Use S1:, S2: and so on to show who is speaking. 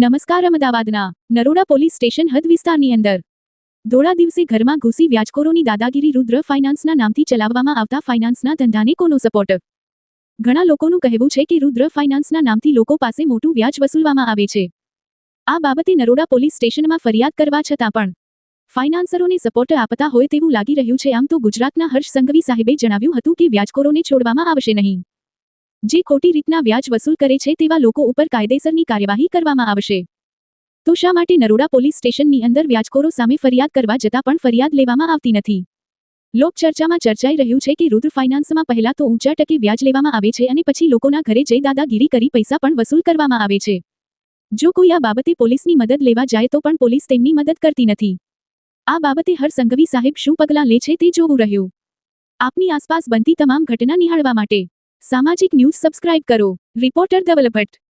S1: નમસ્કાર અમદાવાદના Naroda police station હદ વિસ્તારની અંદર. ધોળા દિવસે ઘરમાં ઘૂસી વ્યાજખોરોની દાદાગીરી રુદ્ર ફાઇનાન્સના નામથી ચલાવવામાં આવતા ફાઇનાન્સના ધંધાને કોનો સપોર્ટ? ઘણા લોકોનું કહેવું છે કે રુદ્ર ફાઇનાન્સના નામથી લોકો પાસે મોટું વ્યાજ વસૂલવામાં આવે છે. આ બાબતે નરોડા પોલીસ સ્ટેશનમાં ફરિયાદ કરવા છતાં પણ ફાઇનાન્સરોને સપોર્ટ આપતા હોય તેવું લાગી રહ્યું છે. આમ તો ગુજરાતના હર્ષ સંઘવી સાહેબે જણાવ્યું હતું કે વ્યાજખોરોને છોડવામાં આવશે નહીં. જે ખોટી રીતના વ્યાજ વસૂલ કરે છે તેવા લોકો ઉપર કાયદેસરની કાર્યવાહી કરવામાં આવશે. તો શા માટે નરોડા પોલીસ સ્ટેશનની અંદર વ્યાજખોરો સામે ફરિયાદ કરવા જતાં પણ ફરિયાદ લેવામાં આવતી નથી? લોકચર્ચામાં ચર્ચાઈ રહ્યું છે કે રુદ્ર ફાઇનાન્સમાં પહેલા તો ઊંચા ટકે વ્યાજ લેવામાં આવે છે અને પછી લોકોના ઘરે જઈ દાદાગીરી કરી પૈસા પણ વસૂલ કરવામાં આવે છે. જો કોઈ આ બાબતે પોલીસની મદદ લેવા જાય તો પણ પોલીસ તેમની મદદ કરતી નથી. આ બાબતે હર સંઘવી સાહેબ શું પગલાં લે છે તે જોવું રહ્યું. આપની આસપાસ બનતી તમામ ઘટના નિહાળવા માટે. સામાજિક ન્યૂઝ સબસ્ક્રાઇબ કરો. રિપોર્ટર ભટ્ટ